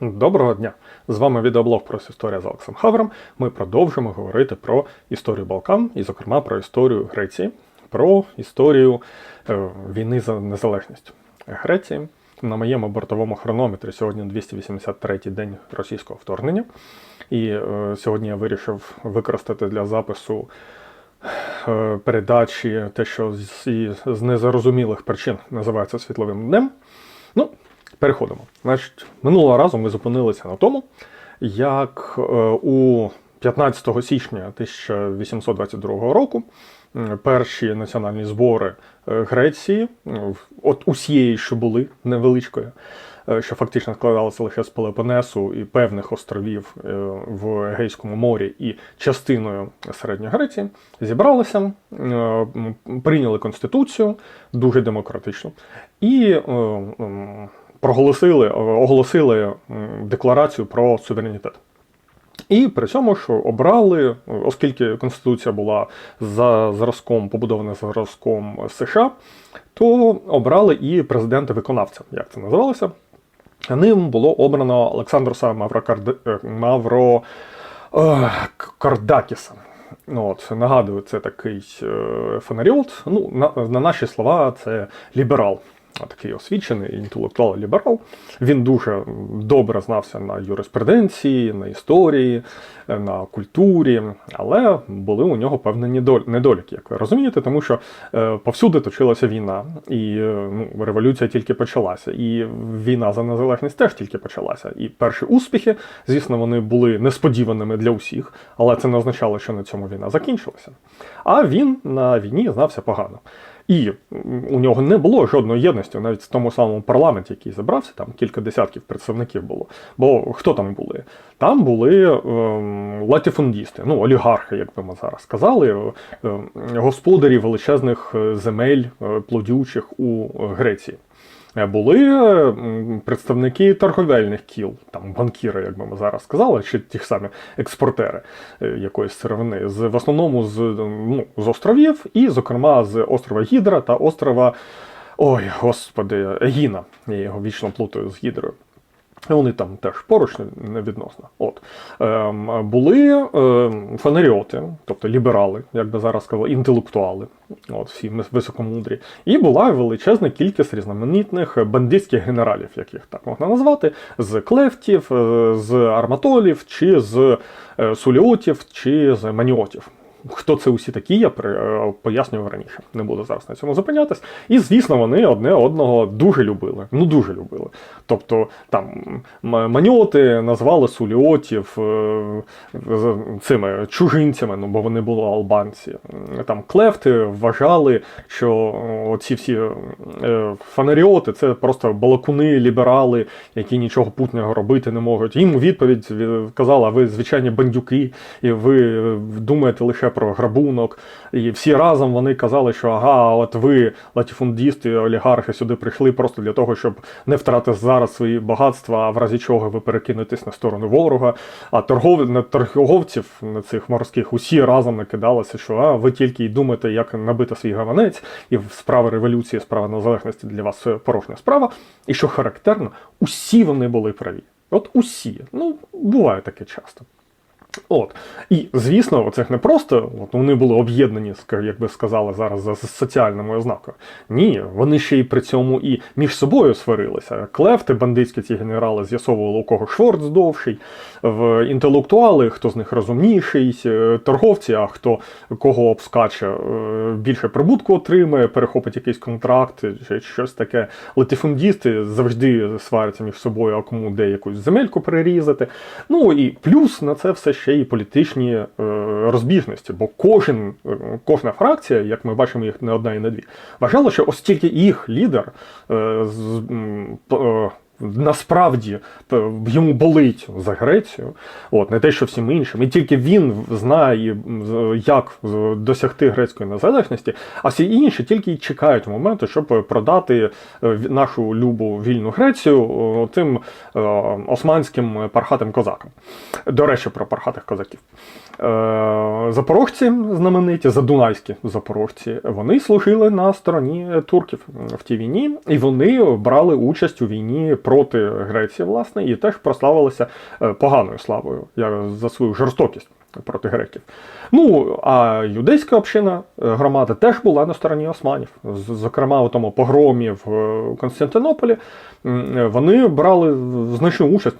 Доброго дня! З вами відеоблог про історія з Олексом Хавром. Ми продовжимо говорити про історію Балкан і, зокрема, про історію Греції, про історію е, війни за незалежність Греції. На моєму бортовому хронометрі сьогодні 283-й день російського вторгнення. І е, сьогодні я вирішив використати для запису е, передачі те, що з, з незарозумілих причин називається світловим днем. Ну, переходимо. Значить, минулого разу ми зупинилися на тому, як е, у 15 січня 1822 року перші національні збори е, Греції, от усієї, що були невеличкою, е, що фактично складалося лише з Пелопонесу і певних островів в Егейському морі і частиною Середньої Греції, зібралися, прийняли конституцію дуже демократично і проголосили, е, оголосили декларацію про суверенітет. І при цьому ж обрали, оскільки Конституція була за зразком, побудована за зразком США, то обрали і президента-виконавця, як це називалося. Ним було обрано Олександруса Маврокард... е, Мавро е, Кардакіса. Ну, От, нагадую, це такий е, фонаріот. Ну, на, на наші слова, це ліберал. Такий освічений інтелектуал-ліберал. Він дуже добре знався на юриспруденції, на історії, на культурі, але були у нього певні недоліки, як ви розумієте, тому що е, повсюди точилася війна, і е, ну, революція тільки почалася, і війна за незалежність теж тільки почалася. І перші успіхи, звісно, вони були несподіваними для усіх, але це не означало, що на цьому війна закінчилася. А він на війні знався погано. І у нього не було жодної єдності, навіть в тому самому парламенті, який зібрався, там кілька десятків представників було. Бо хто там були? Там були ем, латифундісти, ну, олігархи, як би ми зараз сказали, е, ем, господарі величезних е, земель е, плодючих у Греції. Були представники торговельних кіл, там банкіри, як би ми зараз сказали, чи ті самі експортери е, якоїсь сировини, з, в основному з, ну, з островів, і, зокрема, з острова Гідра та острова. Ой, господи, Егіна. Я його вічно плутаю з Гідрою. Вони там теж поруч не- не відносно. От. Ем, були ем, фанеріоти, тобто ліберали, як би зараз сказали, інтелектуали, от, всі високомудрі. І була величезна кількість різноманітних бандитських генералів, яких так можна назвати, з клефтів, е, з арматолів, чи з е, суліотів, чи з маніотів. Хто це усі такі, я е, пояснював раніше. Не буду зараз на цьому зупинятись. І, звісно, вони одне одного дуже любили. Ну, дуже любили. Тобто, там м- маніоти назвали суліотів е, цими чужинцями, ну бо вони були албанці. Там клефти вважали, що ці всі е, фанаріоти це просто балакуни, ліберали, які нічого путнього робити не можуть. Їм у відповідь е, казала, ви звичайні бандюки, і ви е, думаєте лише про грабунок. І всі разом вони казали, що ага, от ви, латифундісти, олігархи, сюди прийшли просто для того, щоб не втратити зараз свої багатства, а в разі чого ви перекинетесь на сторону ворога. А торгов... на торговців на цих морських усі разом накидалися, що а ви тільки й думаєте, як набити свій гаванець, і справа революції, справа незалежності для вас е, порожня справа. І що характерно, усі вони були праві. От усі. Ну, буває таке часто. От. І, звісно, це не просто от вони були об'єднані, як би сказали зараз, за соціальними ознакою. Ні, вони ще й при цьому і між собою сварилися. Клефти, бандитські ці генерали, з'ясовували, у кого шворц довший, в інтелектуали, хто з них розумніший, е, торговці, а хто кого обскаче, е, більше прибутку отримає, перехопить якийсь контракт чи щось таке. Латифундісти завжди сваряться між собою, а кому де якусь земельку перерізати. Ну і плюс на це все ще й політичні е, розбіжності, бо кожен, е, кожна фракція, як ми бачимо, їх не одна і не дві, вважала, що ось тільки їх лідер е, насправді йому болить за Грецію, от не те, що всім іншим, і тільки він знає, як досягти грецької незалежності, а всі інші тільки й чекають моменту, щоб продати е, нашу любу вільну Грецію тим е, османським пархатим козакам. До речі, про пархатих козаків. Е, Запорожці знамениті, задунайські запорожці, вони служили на стороні турків в тій війні, і вони брали участь у війні проти Греції, власне, і теж прославилися е, поганою славою за свою жорстокість проти греків. Ну, а юдейська община, е, громада теж була на стороні османів. Зокрема, у тому погромі в е, Константинополі е, вони брали значну участь.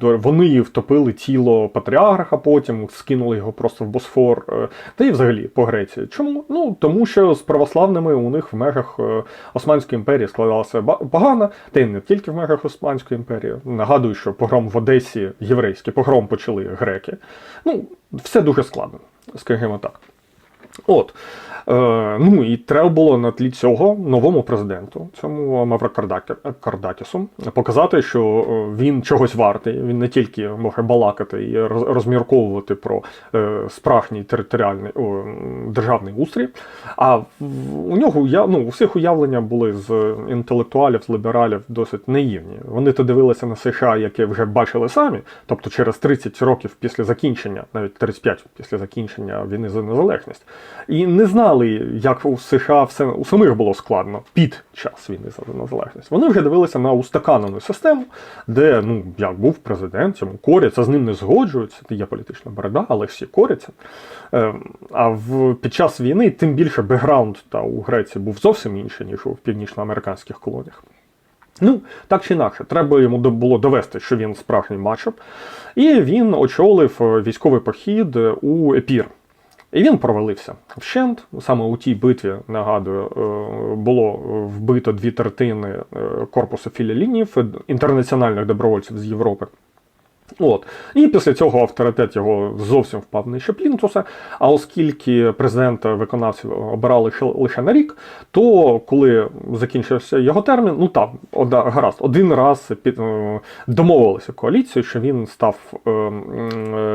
Вони втопили тіло патріарха, потім скинули його просто в Босфор, та й взагалі по Греції. Чому? Ну тому що з православними у них в межах Османської імперії складалося ба- погано, та й не тільки в межах Османської імперії. Нагадую, що погром в Одесі єврейський погром почали греки. Ну, все дуже складно, скажімо так. От. Е, ну і треба було на тлі цього новому президенту, цьому Маврокардакісу, показати, що е, він чогось вартий. Він не тільки може балакати і роз- розмірковувати про е, справжній територіальний о, державний устрій. А у нього я, ну, у всіх уявлення були з інтелектуалів, з лібералів досить наївні. Вони то дивилися на США, яке вже бачили самі, тобто через 30 років після закінчення, навіть 35 після закінчення війни за незалежність, і не знали, як у США все у самих було складно під час війни за незалежність. Вони вже дивилися на устаканену систему, де ну як був президент, йому коряться, з ним не згоджуються. Є політична борода, але всі коряться. Е, А в під час війни тим більше бекграунд та у Греції був зовсім інший, ніж у північноамериканських колоніях. Ну, так чи інакше, треба йому було довести, що він справжній матчап. І він очолив е, військовий похід е, у Епір. І він провалився вщент. Саме у тій битві, нагадую, е, було вбито дві третини е, корпусу філілінів е, інтернаціональних добровольців з Європи. От. І після цього авторитет його зовсім впав нижче плінтуса. А оскільки президента виконавців обирали лише на рік, то коли закінчився його термін, ну там, гаразд, один раз під, е, домовилися коаліцію, що він став е, е,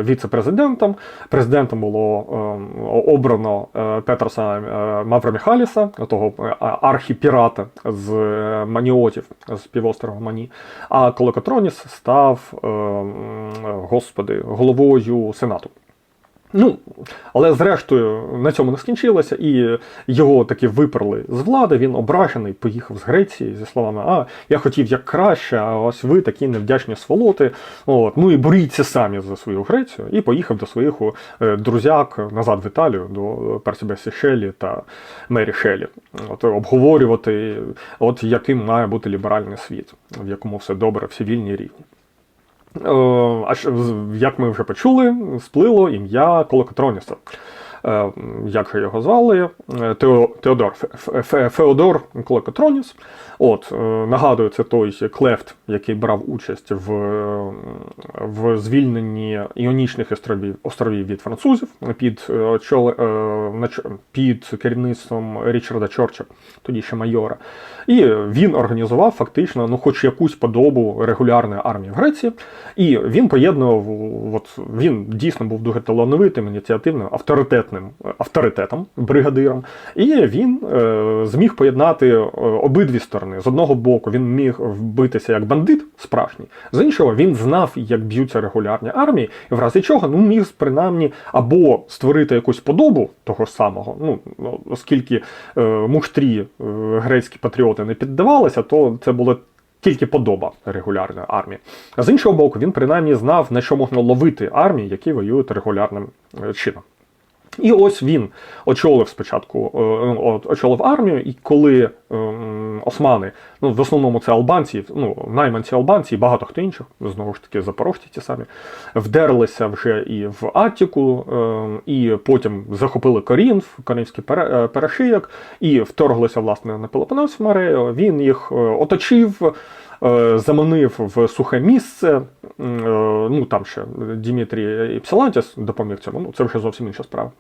віце-президентом. Президентом було е, обрано е, Петроса е, Мавроміхаліса, того е, архіпірата з е, Маніотів, з півострова Мані. А Колокотроніс став, е, господи, головою Сенату. Ну, але зрештою на цьому не скінчилося, і його таки виперли з влади. Він ображений, поїхав з Греції зі словами: А, я хотів як краще, а ось ви такі невдячні сволоти. От, ну і боріться самі за свою Грецію. І поїхав до своїх е, друзяк назад в Італію, до Персібесі Шелі та Мері Шелі. От, обговорювати, от яким має бути ліберальний світ, в якому все добре, всі вільні рівні. Е, А як ми вже почули, сплило ім'я Колокотроніса. Е, Як його звали? Е, Теодор Фе- Фе- Феодор Колокотроніс. От, е, нагадую, це той клефт, який брав участь в, в звільненні іонічних островів, островів від французів під, під керівництвом Річарда Чорча, тоді ще майора. І він організував фактично ну, хоч якусь подобу регулярної армії в Греції. І він поєднував, от він дійсно був дуже талановитим, ініціативним, авторитетним авторитетом, бригадиром. І він е, зміг поєднати е, обидві сторони. З одного боку, він міг вбитися як бандит справжній, з іншого, він знав, як б'ються регулярні армії, і в разі чого ну, міг принаймні або створити якусь подобу того самого, ну оскільки е, муштрі е, грецькі патріоти не піддавалися, то це було тільки подоба регулярної армії. А з іншого боку, він принаймні знав, на що можна ловити армії, які воюють регулярним е, чином. І ось він очолив спочатку е, ну, очолив армію, і коли ем, османи, ну в основному це албанці, ну найманці албанці і багато хто інших, знову ж таки запорожці ті самі, вдерлися вже і в Аттіку, ем, і потім захопили Корінф, Корінфський е, перешийок, і вторглися власне на Пелопонес в Марею. Він їх е, оточив. Е, Заманив в сухе місце, е, ну там ще Дімітрій Іпсилантіс допоміг цьому, ну це вже зовсім інша справа.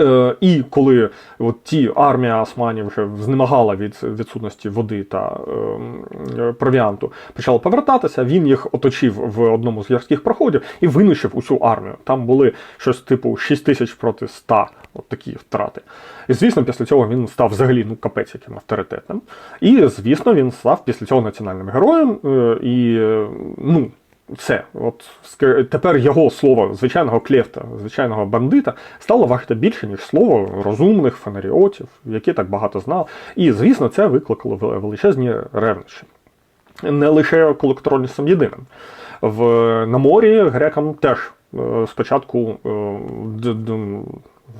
Е, і коли от ті армія османів вже знемагала від відсутності води та е, провіанту, почала повертатися, він їх оточив в одному з гірських проходів і винищив усю армію. Там були щось типу 6 тисяч проти 100, от такі втрати. І звісно, після цього він став взагалі ну капець яким авторитетним. І звісно, він став після цього національним героєм. е, І е, ну. Все, от тепер його слово звичайного клефта, звичайного бандита стало важити більше, ніж слово розумних фанаріотів, які так багато знав. І, звісно, це викликало величезні ревнощі. не лише колекторолісом єдиним. В, на морі грекам теж е, спочатку е,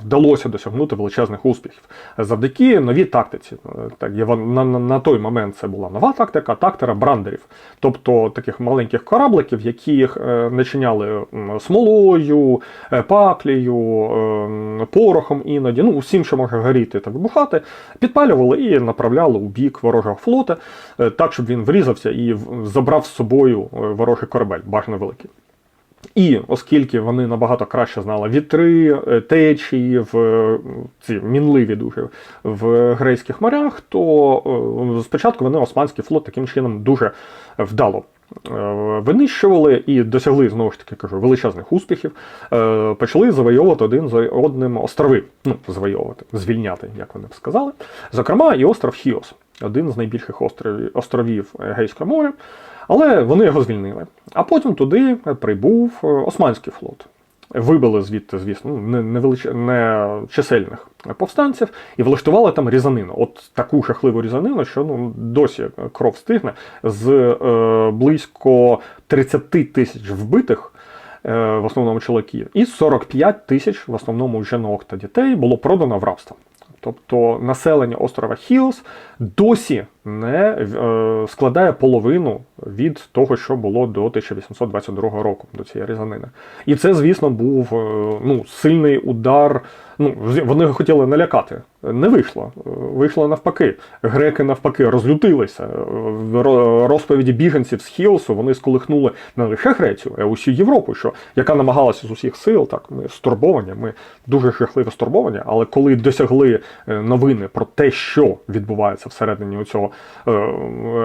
вдалося досягнути величезних успіхів завдяки новій тактиці. Е, Так, на, на, той момент це була нова тактика, тактика брандерів, тобто таких маленьких корабликів, які їх е, начиняли смолою, е, паклею, е, порохом іноді, ну всім, що може горіти та вибухати, підпалювали і направляли у бік ворожого флота, так, щоб він врізався і забрав з собою ворожий корабель, бажано великий. І оскільки вони набагато краще знали вітри, е, течії в е, ці мінливі дуже в грейських морях, то е, спочатку вони османський флот таким чином дуже вдало винищували і досягли знову ж таки кажу величезних успіхів. Почали завойовувати один за одним острови. Ну, завойовувати, звільняти, як вони б сказали. Зокрема, і остров Хіос, один з найбільших островів Егейського моря. Але вони його звільнили. А потім туди прибув е, Османський флот. Вибили звідти, звісно, ну, не, невелич... не чисельних повстанців і влаштували там різанину. От таку жахливу різанину, що ну, досі кров стигне з е, близько 30 тисяч вбитих. е, В основному чоловіків, і 45 тисяч в основному жінок та дітей було продано в рабство. Тобто населення острова Хіос досі не е, складає половину від того, що було до 1822 року, до цієї різанини. І це, звісно, був е, ну, сильний удар. Ну, вони хотіли налякати. Не вийшло. Е, Вийшло навпаки. Греки навпаки розлютилися. В Розповіді біженців з Хіосу вони сколихнули не лише Грецію, а усю Європу, що, яка намагалася з усіх сил, так, ми стурбовані, ми дуже жахливо стурбовані, але коли досягли новини про те, що відбувається всередині цього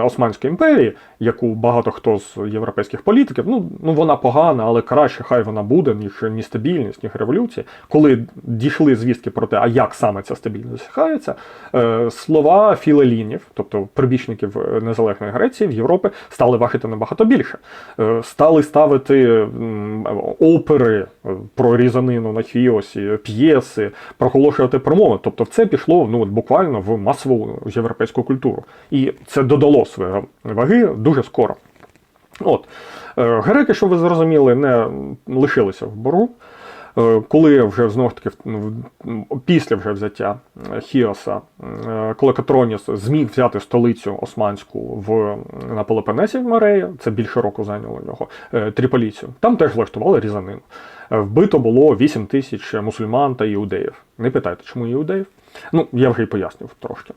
Османської імперії, яку багато хто з європейських політиків, ну, ну вона погана, але краще хай вона буде, ніж ні стабільність, ніж революція. Коли дійшли звістки про те, а як саме ця стабільність досягається, е, слова філелінів, тобто прибічників е, незалежної Греції в Європі, стали важити набагато більше. Е, Стали ставити опери е, про різанину на Хіосі, п'єси, проголошувати промови. Тобто, це пішло ну, буквально в масову європейську культуру. І це додало своєї ваги дуже скоро. От. Е, Греки, щоб ви зрозуміли, не лишилися в боргу. Е, Коли вже знову ж таки після вже взяття е, Хіоса, е, коли Катроніс зміг взяти столицю османську в на Пелопонесі в Мареї, це більше року зайняло е, Тріполіцію. Там теж влаштували різанину. Вбито було 8 тисяч мусульман та іудеїв. Не питайте, чому іудеїв? Ну, я вже й пояснив трошки.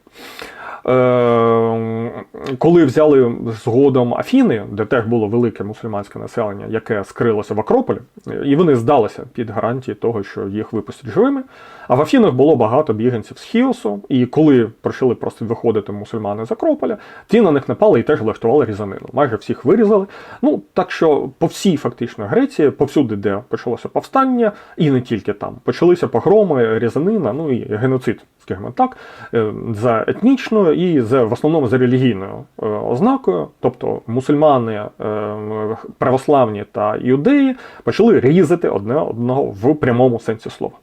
Коли взяли згодом Афіни, де теж було велике мусульманське населення, яке скрилося в Акрополі, і вони здалися під гарантії того, що їх випустять живими. А в Афінах було багато біженців з Хіосу, і коли почали просто виходити мусульмани з Акрополя, ті на них напали і теж влаштували різанину. Майже всіх вирізали. Ну так що по всій фактично Греції, повсюди, де почалося повстання, і не тільки там, почалися погроми, різанина, ну і геноцид скажімо так, е, за етнічною і за, в основному за релігійною ознакою, тобто мусульмани, е, православні та іудеї почали різати одне одного в прямому сенсі слова.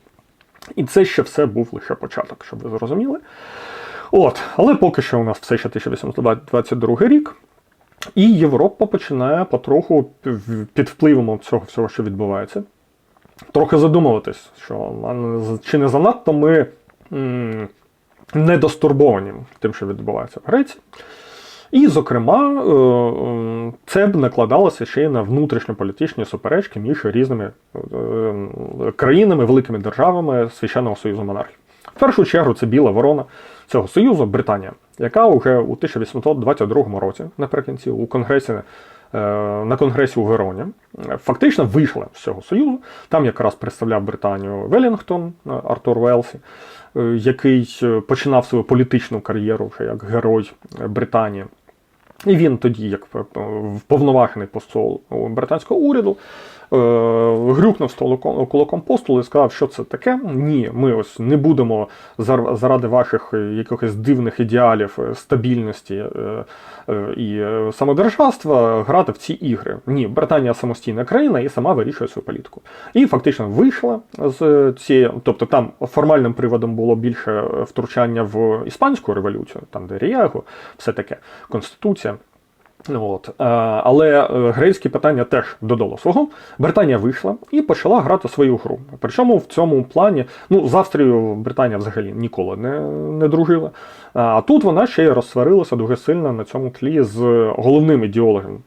І це ще все був лише початок, щоб ви зрозуміли. От, але поки що у нас все ще 1822 рік. І Європа починає потроху під впливом цього всього, що відбувається, трохи задумуватись, що чи не занадто ми недостурбовані тим, що відбувається в Греції. І, зокрема, е, е, це б накладалося ще й на внутрішньополітичні суперечки між різними е, країнами, великими державами Священного Союзу монархів. В першу чергу це біла ворона цього союзу Британія, яка вже у 1822 році, наприкінці, у конгресі. На конгресі у Вероні фактично вийшла з цього союзу. Там якраз представляв Британію Велінгтон Артур Велсі, який починав свою політичну кар'єру вже як герой Британії. І він тоді, як е, повноважений посол британського уряду, грюкнув столиком кулаком по столу і сказав, що це таке. Ні, ми ось не будемо заради ваших е, якихось дивних ідеалів е, стабільності е, е, і е, самодержавства грати в ці ігри. Ні, Британія самостійна країна і сама вирішує свою політику. І фактично вийшла з цієї, тобто там формальним приводом було більше втручання в іспанську революцію, там де Рієго, все таке, конституція. От. Е, Але грейські грецькі питання теж додало свого. Британія вийшла і почала грати свою гру. Причому в цьому плані, ну, з Австрією Британія взагалі ніколи не, не дружила. А тут вона ще й розсварилася дуже сильно на цьому тлі з головним ідеологом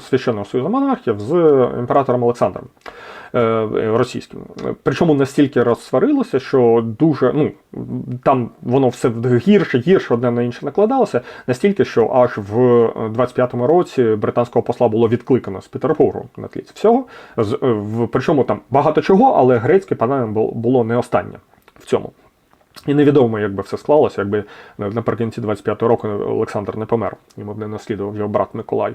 Священного Союзу монархів, з імператором Олександром е, російським. Причому настільки розсварилося, що дуже, ну, там воно все гірше, гірше одне на інше накладалося, настільки, що аж в 25-му році британського посла було відкликано з Петербургу на тлі всього. З, е, в, причому там багато чого, але грецьке було- було не останнє в цьому. І невідомо, як би все склалося, якби наприкінці 25-го року Олександр не помер, йому б не наслідував його брат Миколай.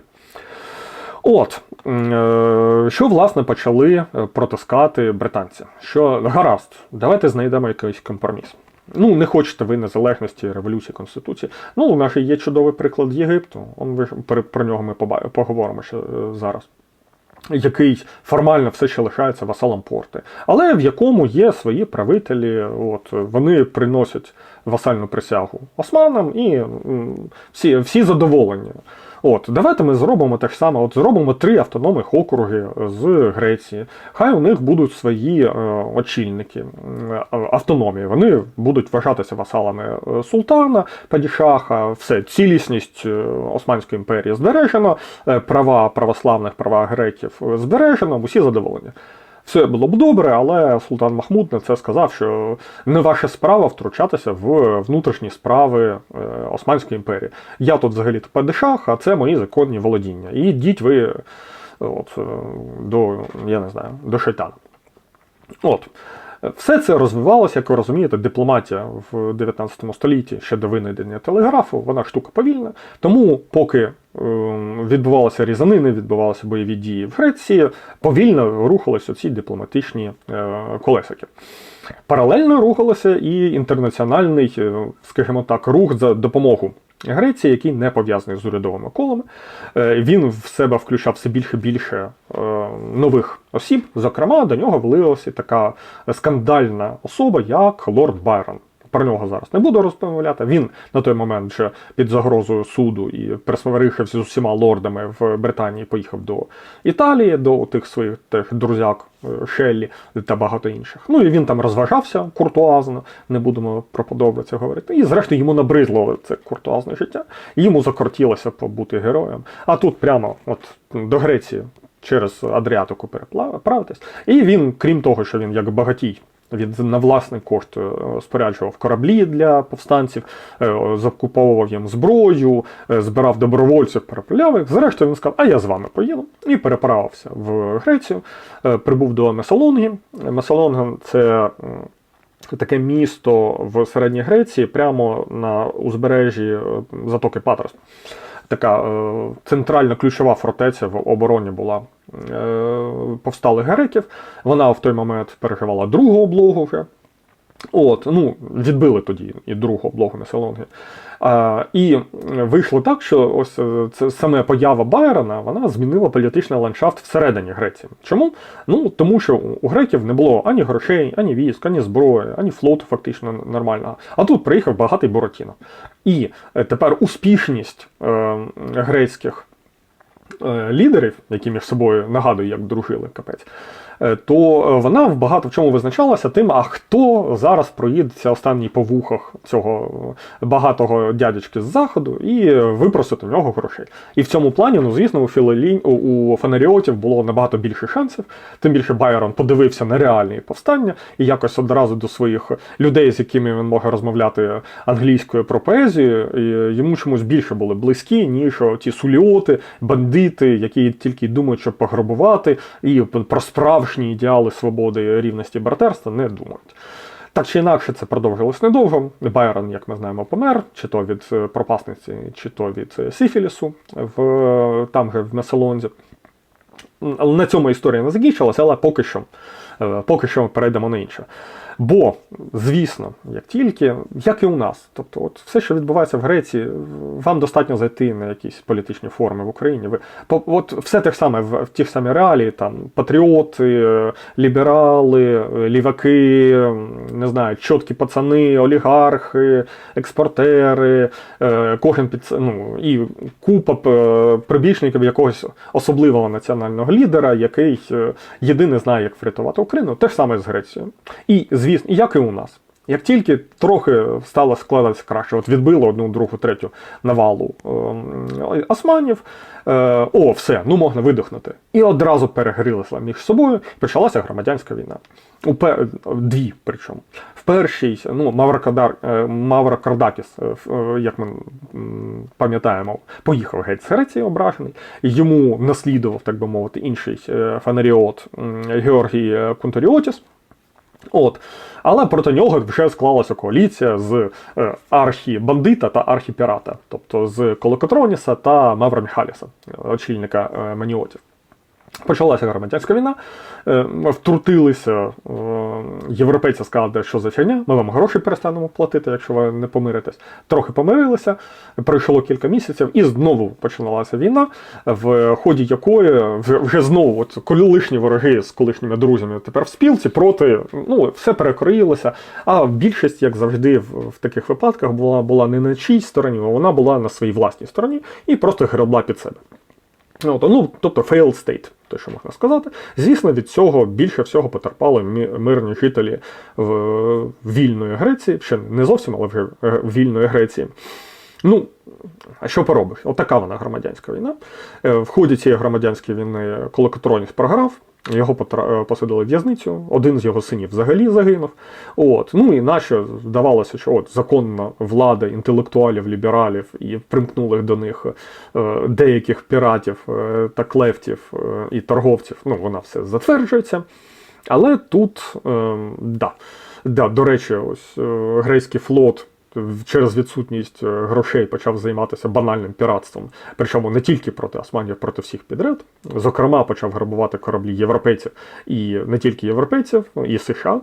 От, е, що власне почали е, протискати британці? Що гаразд, давайте знайдемо якийсь компроміс. Ну, не хочете ви незалежності, революції, конституції. Ну, у нас є чудовий приклад Єгипту. Он ви про, нього ми поговоримо ще е, зараз. Який формально все ще лишається васалом порти, але в якому є свої правителі, от вони приносять васальну присягу османам і всі, всі задоволені. От, давайте ми зробимо те ж саме. От зробимо три автономних округи з Греції. Хай у них будуть свої е, очільники е, автономії. Вони будуть вважатися васалами е, султана, падішаха, все, цілісність е, Османської імперії збережено, е, права православних, права греків збережено, усі задоволені. Все було б добре, але султан Махмуд на це сказав, що не ваша справа втручатися в внутрішні справи е, Османської імперії. Я тут взагалі падишах, а це мої законні володіння. І йдіть ви е, от, е, до, я не знаю, до шайтана. От. Все це розвивалося, як ви розумієте, дипломатія в 19 столітті ще до винайдення телеграфу, вона штука повільна. Тому, поки відбувалися різанини, відбувалися бойові дії в Греції, повільно рухалися ці дипломатичні е, колесики. Паралельно рухалося і інтернаціональний, е, скажімо так, рух за допомогу Греції, який не пов'язаний з урядовими колами. Е, Він в себе включав все більше більше нових осіб. Зокрема, до нього влилася така скандальна особа, як лорд Байрон. Про нього зараз не буду розповідати. Він на той момент вже під загрозою суду і присварившись з усіма лордами в Британії, поїхав до Італії, до тих своїх теж друзяк е, Шеллі та багато інших. Ну і він там розважався куртуазно, не будемо про подобиці говорити. І зрештою йому набридло це куртуазне життя. Йому закортілося побути героєм. А тут прямо от до Греції через Адріатику переправитись. І він, крім того, що він як багатій. Він на власний кошт е, споряджував кораблі для повстанців, е, закуповував їм зброю, е, збирав добровольців, переправляв їх. Зрештою він сказав, а я з вами поїду. І переправився в Грецію, прибув до Месолонги. Месолонга це таке місто в Середній Греції, прямо на узбережжі затоки Патрос. Така е, центральна ключова фортеця в обороні була е, повсталих греків. Вона в той момент переживала другу облогу. От, ну, відбили тоді і другу облогу Меселонги. А, і вийшло так, що ось е, це саме поява Байрона вона змінила політичний ландшафт всередині Греції. Чому? Ну тому що у греків не було ані грошей, ані військ, ані зброї, ані флоту фактично нормального. А тут приїхав багатий Буратіно. І е, тепер успішність е, грецьких е, лідерів, які між собою нагадую, як дружили капець, то е, вона в багато в чому визначалася тим, а хто зараз проїдеться останній по вухах цього е, багатого дядечки з заходу і е, випросить у нього грошей. І в цьому плані, ну звісно, у Філелінь у, у фанаріотів було набагато більше шансів. Тим більше Байрон подивився на реальні повстання і якось одразу до своїх людей, з якими він може розмовляти англійською про поезію, і йому чомусь більше були близькі, ніж ті суліоти, бандити, які тільки думають, щоб пограбувати, і про справжні ідеали свободи, рівності братерства не думають. Так чи інакше, це продовжилось недовго. Байрон, як ми знаємо, помер, чи то від е, пропасниці, чи то від Сіфілісу сифілісу в е, там же в Меселонзі. На цьому історія не закінчилася, але поки що Е, Поки що перейдемо на інше. Бо, звісно, як тільки, як і у нас, тобто, от все, що відбувається в Греції, вам достатньо зайти на якісь політичні форми в Україні. Ви от все те саме в, ті ж самі реалії, там патріоти, е, ліберали, е, ліваки, не знаю, чіткі пацани, олігархи, експортери, е, кожен під ну, і купа е, прибічників якогось особливого національного лідера, який е, єдиний знає, як врятувати Україну. Те ж саме з Грецією. І звісно, як і у нас. Як тільки трохи стало складатися краще, от відбило одну, другу, третю навалу ем, османів, е, о, все, ну можна видихнути. І одразу перегрілися між собою, почалася громадянська війна. У пе- дві причому. В першій, ну, Маврокадар, е, Маврокардакіс, е, е, як ми пам'ятаємо, поїхав геть з Греції ображений. Йому наслідував, так би мовити, інший е, фанаріот Георгій е, Кунторіотіс. От. Але проти нього вже склалася коаліція з е, архібандита та архіпірата, тобто з Колокотроніса та Мавра Міхаліса, очільника е, Маніотів. Почалася громадянська війна, е, втрутилися е, європейці, сказали, що за фігня, ми вам гроші перестанемо платити, якщо ви не помиритесь. Трохи помирилися, пройшло кілька місяців, і знову починалася війна, в ході якої вже, знову от, колишні вороги з колишніми друзями тепер в спілці проти, ну, все перекроїлося. А більшість, як завжди, в, в таких випадках була, була не на чиїй стороні, а вона була на своїй власній стороні і просто гребла під себе. Ну, ну, тобто failed state, те, що можна сказати. Звісно, від цього більше всього потерпали мирні жителі в, вільної Греції, ще не зовсім, але вже е, вільної Греції. Ну, а що поробиш? Отака вона громадянська війна. Е, В ході цієї громадянської війни колокотроніс програв, його е, посадили в в'язницю, один з його синів взагалі загинув. От. Ну і наче здавалося, що от законна влада інтелектуалів, лібералів і примкнулих до них е, деяких піратів е, та клефтів і торговців, ну вона все затверджується. Але тут, е, да, да, до речі, ось грецький флот через відсутність е, грошей почав займатися банальним піратством. Причому не тільки проти османів, проти всіх підряд. Зокрема, почав грабувати кораблі європейців і не тільки європейців, і США.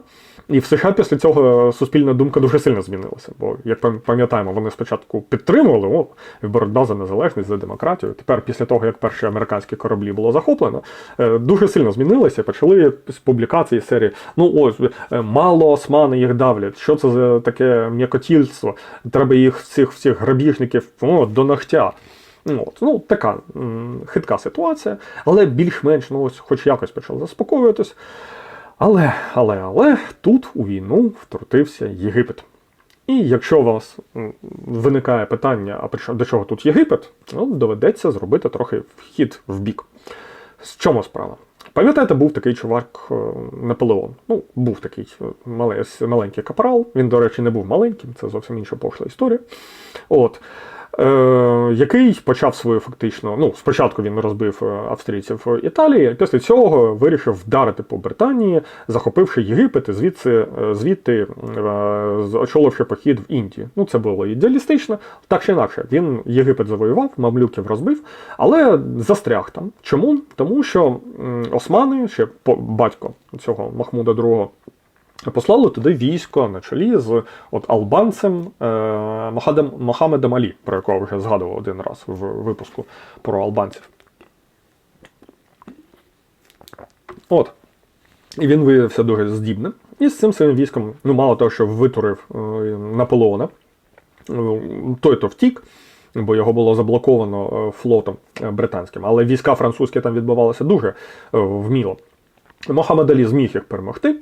І в США після цього суспільна думка дуже сильно змінилася. Бо, як пам- пам'ятаємо, вони спочатку підтримували о, боротьба за незалежність, за демократію. Тепер, після того, як перші американські кораблі було захоплено, е, дуже сильно змінилися. Почали з публікації серії: ну ось е, мало османи їх давлять. Що це за таке м'якотільство? Треба їх всіх всіх грабіжників о, до ногтя. Ну, От, ну, така м, хитка ситуація, але більш-менш ну, ось, хоч якось почав заспокоюватись. Але, але, але тут у війну втрутився Єгипет. І якщо у вас виникає питання, а до чого тут Єгипет, ну, доведеться зробити трохи вхід в бік. З чому справа? Пам'ятаєте, був такий чувак е, Наполеон. Ну, був такий е, маленький капрал. Він, до речі, не був маленьким, це зовсім інша пошла історія. От. Е, який почав свою фактично. Ну, спочатку він розбив е, австрійців Італії, після цього вирішив вдарити по Британії, захопивши Єгипет і звідси, е, звідти очоливши похід в Індію. Ну, це було ідеалістично. Так чи інакше, він Єгипет завоював, мамлюків розбив, але застряг там. Чому? Тому що османи, ще батько цього Махмуда II, Послали туди військо на чолі з от албанцем е, Мохамедом Алі, про якого вже згадував один раз в випуску про албанців. От. І він виявився дуже здібним. І з цим своїм військом, ну, мало того, що витурив е, Наполеона, е, той то втік, бо його було заблоковано е, флотом е, британським. Але війська французькі там відбувалися дуже вміло. Мохамед Алі зміг їх перемогти.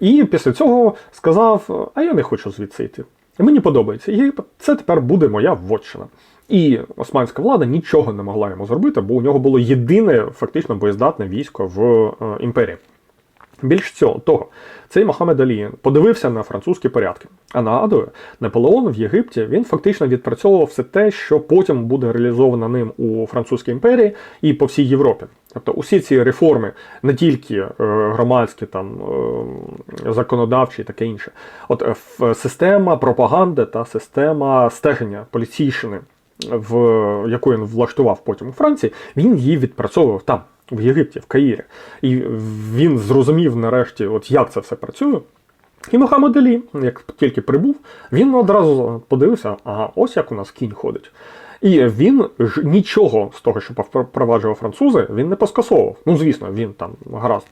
І після цього сказав: А я не хочу звідси йти. Мені подобається І це тепер буде моя вотчина. І османська влада нічого не могла йому зробити, бо у нього було єдине фактично боєздатне військо в е, імперії. Більш цього того, цей Мохамед Алі подивився на французькі порядки. А нагадую, Наполеон в Єгипті він фактично відпрацьовував все те, що потім буде реалізовано ним у Французькій імперії і по всій Європі. Тобто усі ці реформи, не тільки е, громадські, там е, законодавчі і таке інше. От е, система пропаганди та система стеження поліційщини в яку він влаштував потім у Франції, він її відпрацьовував там, в Єгипті, в Каїрі. І він зрозумів нарешті, от як це все працює. І Мохаммед Алі, як тільки прибув, він одразу подивився, ага, ось як у нас кінь ходить. І він ж нічого з того, що впроваджував французи, він не поскасовував. Ну, звісно, він там гаразд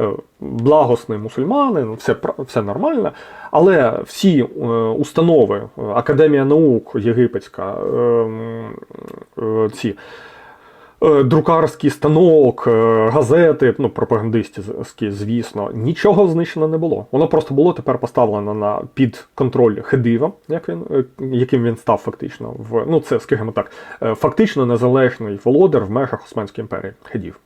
е, благосний мусульманин, все, все нормально. Але всі е, установи, Академія наук єгипетська, е, м, е, ці друкарський станок, е, газети, ну, пропагандистські, звісно, нічого знищено не було. Воно просто було тепер поставлено на під контроль Хедива, як він, е, яким він став фактично. В, ну, це, скажімо так, е, фактично незалежний володар в межах Османської імперії Хедів.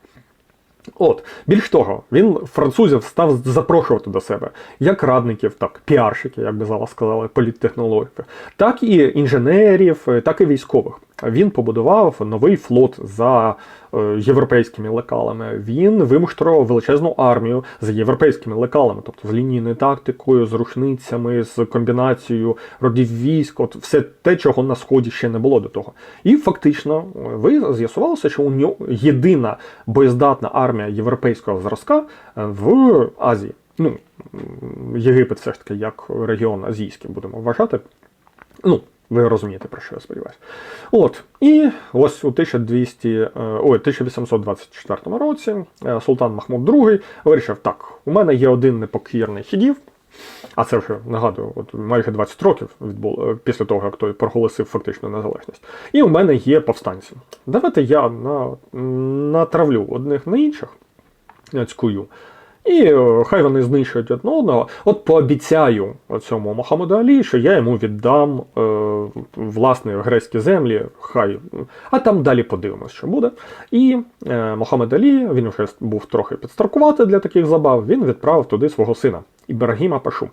От, більш того, він французів став запрошувати до себе як радників, так, піарщиків, як би зараз сказали, політтехнологів, так і інженерів, е, так і військових. Він побудував новий флот за е, європейськими лекалами. Він вимуштрував величезну армію за європейськими лекалами, тобто з лінійною тактикою, з рушницями, з комбінацією родів військ, от все те, чого на сході ще не було до того. І фактично е, ви з'ясувалося, що у нього єдина боєздатна армія європейського зразка е, в Азії. Ну, Єгипет все ж таки як регіон азійський будемо вважати. Ну, ви розумієте, про що я сподіваюся. От, і ось у 1200, е, ой, 1824 році е, султан Махмуд II вирішив: так, у мене є один непокірний хідів, а це вже нагадую, от майже 20 років відбуло е, після того, як той проголосив фактично незалежність. І у мене є повстанці. Давайте я на, натравлю одних на інших, нацькую. І е, хай вони знищують одне одного. От пообіцяю цьому Мохаммеду Алі, що я йому віддам е, власне грецькі землі, хай. А там далі подивимось, що буде. І е, Мохаммед Алі, він вже був трохи підстаркувати для таких забав, він відправив туди свого сина Ібрагіма Пашу.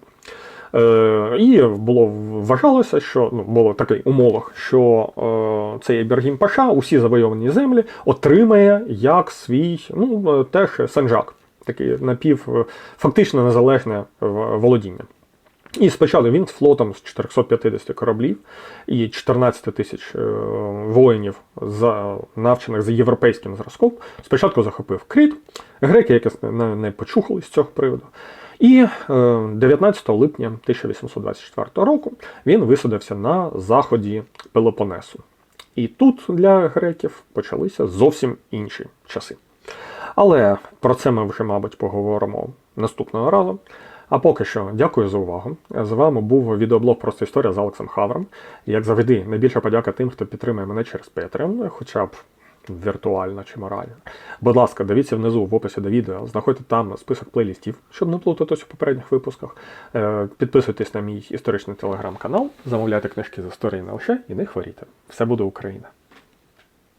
Е, і було вважалося, що ну, було такий умовах, що е, цей Ібрагім Паша усі завойовані землі отримає як свій, ну, е, теж санжак, такий напів, е, фактично незалежне е, володіння. І спочатку він з флотом з 450 кораблів і 14 тисяч е, воїнів, за, навчених за європейським зразком, спочатку захопив Крит. Греки якось не, почухали з цього приводу. І е, 19 липня 1824 року він висадився на заході Пелопонесу. І тут для греків почалися зовсім інші часи. Але про це ми вже, мабуть, поговоримо наступного разу. А поки що, дякую за увагу. З вами був відеоблог Просто історія з Алексом Хавром. Як завжди, найбільша подяка тим, хто підтримує мене через Patreon, хоча б віртуально чи морально. Будь ласка, дивіться внизу в описі до відео, знаходьте там список плейлістів, щоб не плутатись у попередніх випусках. Е, Підписуйтесь на мій історичний телеграм-канал, замовляйте книжки з історії не лише і не хворійте. Все буде Україна!